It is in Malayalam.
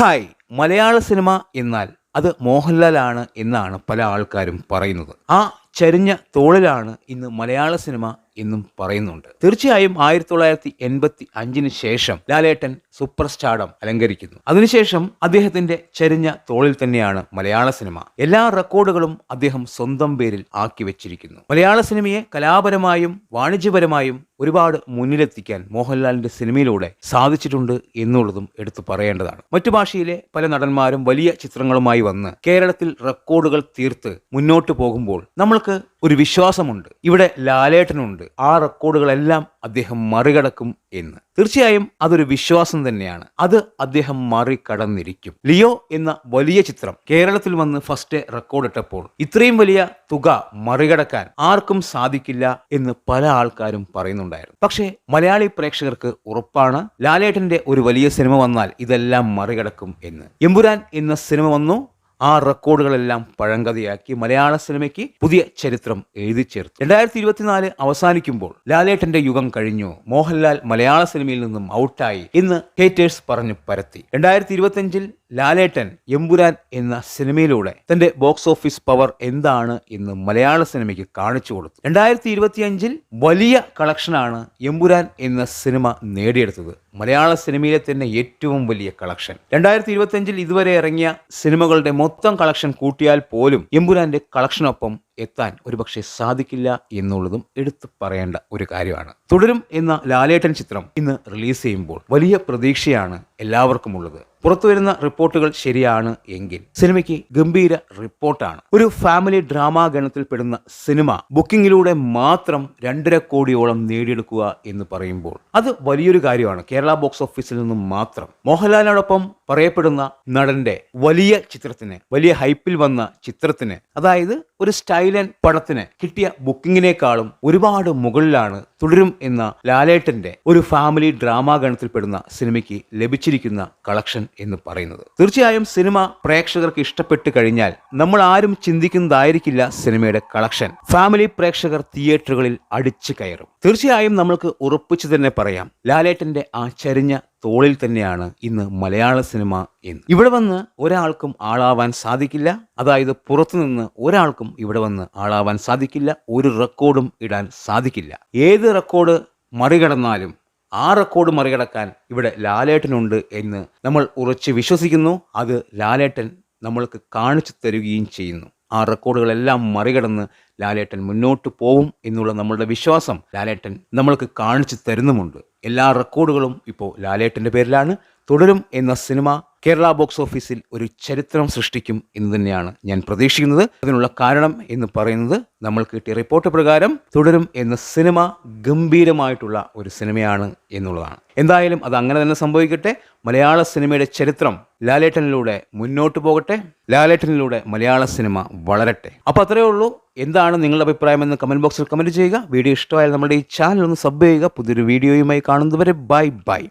ഹായ് മലയാള സിനിമ എന്നാൽ അത് മോഹൻലാലാണ് എന്നാണ് പല ആൾക്കാരും പറയുന്നത്. ആ ചരിഞ്ഞ തോളിലാണ് ഇന്ന് മലയാള സിനിമ എന്നും പറയുന്നുണ്ട്. തീർച്ചയായും ആയിരത്തി തൊള്ളായിരത്തി എൺപത്തി അഞ്ചിന് ശേഷം ലാലേട്ടൻ സൂപ്പർ സ്റ്റാർഡം അലങ്കരിക്കുന്നു. അതിനുശേഷം അദ്ദേഹത്തിന്റെ ചരിഞ്ഞ തോളിൽ തന്നെയാണ് മലയാള സിനിമ. എല്ലാ റെക്കോർഡുകളും അദ്ദേഹം സ്വന്തം പേരിൽ ആക്കി വെച്ചിരിക്കുന്നു. മലയാള സിനിമയെ കലാപരമായും വാണിജ്യപരമായും ഒരുപാട് മുന്നിലെത്തിക്കാൻ മോഹൻലാലിന്റെ സിനിമയിലൂടെ സാധിച്ചിട്ടുണ്ട് എന്നുള്ളതും എടുത്തു പറയേണ്ടതാണ്. മറ്റു ഭാഷയിലെ പല നടന്മാരും വലിയ ചിത്രങ്ങളുമായി വന്ന് കേരളത്തിൽ റെക്കോർഡുകൾ തീർത്ത് മുന്നോട്ട് പോകുമ്പോൾ നമ്മൾക്ക് ഒരു വിശ്വാസമുണ്ട്. ഇവിടെ ലാലേട്ടനുണ്ട്. ആ റെക്കോർഡുകളെല്ലാം അദ്ദേഹം മറികടക്കും എന്ന്. തീർച്ചയായും അതൊരു വിശ്വാസം തന്നെയാണ്. അത് അദ്ദേഹം മറികടന്നിരിക്കും. ലിയോ എന്ന വലിയ ചിത്രം കേരളത്തിൽ വന്ന് ഫസ്റ്റ് റെക്കോർഡ് ഇട്ടപ്പോൾ ഇത്രയും വലിയ തുക മറികടക്കാൻ ആർക്കും സാധിക്കില്ല എന്ന് പല ആൾക്കാരും പറയുന്നുണ്ടായിരുന്നു. പക്ഷേ മലയാളി പ്രേക്ഷകർക്ക് ഉറപ്പാണ് ലാലേട്ടന്റെ ഒരു വലിയ സിനിമ വന്നാൽ ഇതെല്ലാം മറികടക്കും എന്ന്. എമ്പുരാൻ എന്ന സിനിമ വന്നു. ആ റെക്കോർഡുകളെല്ലാം പഴങ്കഥയാക്കി മലയാള സിനിമയ്ക്ക് പുതിയ ചരിത്രം എഴുതി ചേർത്തു. രണ്ടായിരത്തി ഇരുപത്തിനാല് അവസാനിക്കുമ്പോൾ ലാലേട്ടന്റെ യുഗം കഴിഞ്ഞു. മോഹൻലാൽ മലയാള സിനിമയിൽ നിന്നും ഔട്ടായി ഇന്ന് ഹേറ്റേഴ്സ് പറഞ്ഞു പരത്തി. രണ്ടായിരത്തി ഇരുപത്തിയഞ്ചിൽ ലാലേട്ടൻ എമ്പുരാൻ എന്ന സിനിമയിലൂടെ തന്റെ ബോക്സ് ഓഫീസ് പവർ എന്താണ് എന്ന് മലയാള സിനിമയ്ക്ക് കാണിച്ചു കൊടുത്തു. രണ്ടായിരത്തി ഇരുപത്തിയഞ്ചിൽ വലിയ കളക്ഷനാണ് എമ്പുരാൻ എന്ന സിനിമ നേടിയെടുത്തത്. മലയാള സിനിമയിലെ തന്നെ ഏറ്റവും വലിയ കളക്ഷൻ. രണ്ടായിരത്തി ഇരുപത്തിയഞ്ചിൽ ഇതുവരെ ഇറങ്ങിയ സിനിമകളുടെ മൊത്തം കളക്ഷൻ കൂട്ടിയാൽ പോലും എമ്പുരാന്റെ കളക്ഷനൊപ്പം എത്താൻ ഒരുപക്ഷെ സാധിക്കില്ല എന്നുള്ളതും എടുത്തു പറയേണ്ട ഒരു കാര്യമാണ്. തുടരും എന്ന ലാലേട്ടൻ ചിത്രം ഇന്ന് റിലീസ് ചെയ്യുമ്പോൾ വലിയ പ്രതീക്ഷയാണ് എല്ലാവർക്കും ഉള്ളത് പുറത്തു വരുന്ന റിപ്പോർട്ടുകൾ ശരിയാണ് എങ്കിൽ സിനിമയ്ക്ക് ഗംഭീര റിപ്പോർട്ടാണ്. ഒരു ഫാമിലി ഡ്രാമ ഗണത്തിൽപ്പെടുന്ന സിനിമ ബുക്കിംഗിലൂടെ മാത്രം രണ്ടര കോടിയോളം നേടിയെടുക്കുക എന്ന് പറയുമ്പോൾ അത് വലിയൊരു കാര്യമാണ്. കേരള ബോക്സ് ഓഫീസിൽ നിന്നും മാത്രം. മോഹൻലാലിനോടൊപ്പം പറയപ്പെടുന്ന നടന്റെ വലിയ ചിത്രത്തിന് വലിയ ഹൈപ്പിൽ വന്ന ചിത്രത്തിന് അതായത് ഒരു സ്റ്റൈലൻ പടത്തിന് കിട്ടിയ ബുക്കിങ്ങിനേക്കാളും ഒരുപാട് മുകളിലാണ് തുടരും എന്ന ലാലേട്ടന്റെ ഒരു ഫാമിലി ഡ്രാമ ഗണത്തിൽപ്പെടുന്ന സിനിമയ്ക്ക് ലഭിച്ചിരിക്കുന്ന കളക്ഷൻ എന്ന് പറയുന്നത്. തീർച്ചയായും സിനിമ പ്രേക്ഷകർക്ക് ഇഷ്ടപ്പെട്ട് കഴിഞ്ഞാൽ നമ്മൾ ആരും ചിന്തിക്കുന്നതായിരിക്കില്ല സിനിമയുടെ കളക്ഷൻ. ഫാമിലി പ്രേക്ഷകർ തിയേറ്ററുകളിൽ അടിച്ചു കയറും. തീർച്ചയായും നമ്മൾക്ക് ഉറപ്പിച്ചു തന്നെ പറയാം ലാലേട്ടന്റെ ആ ചരിഞ്ഞ തോളിൽ തന്നെയാണ് ഇന്ന് മലയാള സിനിമ എന്ന് ഇവിടെ വന്ന് ഒരാൾക്കും ആളാവാൻ സാധിക്കില്ല. അതായത് പുറത്തുനിന്ന് ഒരാൾക്കും ഇവിടെ വന്ന് ആളാവാൻ സാധിക്കില്ല. ഒരു റെക്കോർഡും ഇടാൻ സാധിക്കില്ല. ഏത് റെക്കോർഡ് മറികടന്നാലും ആ റെക്കോർഡ് മറികടക്കാൻ ഇവിടെ ലാലേട്ടനുണ്ട് എന്ന് നമ്മൾ ഉറച്ച് വിശ്വസിക്കുന്നു. അത് ലാലേട്ടൻ നമ്മൾക്ക് കാണിച്ചു തരികയും ചെയ്യുന്നു. ആ റെക്കോർഡുകളെല്ലാം മറികടന്ന് ലാലേട്ടൻ മുന്നോട്ട് പോവും എന്നുള്ള നമ്മളുടെ വിശ്വാസം ലാലേട്ടൻ നമ്മൾക്ക് കാണിച്ചു തരുന്നുമുണ്ട്. എല്ലാ റെക്കോർഡുകളും ഇപ്പോൾ ലാലേട്ടന്റെ പേരിലാണ്. തുടരും എന്ന സിനിമ കേരള ബോക്സ് ഓഫീസിൽ ഒരു ചരിത്രം സൃഷ്ടിക്കും എന്ന് തന്നെയാണ് ഞാൻ പ്രതീക്ഷിക്കുന്നത്. അതിനുള്ള കാരണം എന്ന് പറയുന്നത് നമ്മൾ കിട്ടിയ റിപ്പോർട്ട് പ്രകാരം തുടരും എന്ന സിനിമ ഗംഭീരമായിട്ടുള്ള ഒരു സിനിമയാണ് എന്നുള്ളതാണ്. എന്തായാലും അത് അങ്ങനെ തന്നെ സംഭവിക്കട്ടെ. മലയാള സിനിമയുടെ ചരിത്രം ലാലേട്ടനിലൂടെ മുന്നോട്ട് പോകട്ടെ. ലാലേട്ടനിലൂടെ മലയാള സിനിമ വളരട്ടെ. അപ്പോൾ അത്രയേ ഉള്ളൂ. എന്താണ് നിങ്ങളുടെ അഭിപ്രായം എന്ന് കമന്റ് ബോക്സിൽ കമന്റ് ചെയ്യുക. വീഡിയോ ഇഷ്ടമായാൽ നമ്മുടെ ഈ ചാനൽ ഒന്ന് സബ് ചെയ്യുക. പുതിയൊരു വീഡിയോയുമായി കാണുന്നതുവരെ ബൈ ബൈ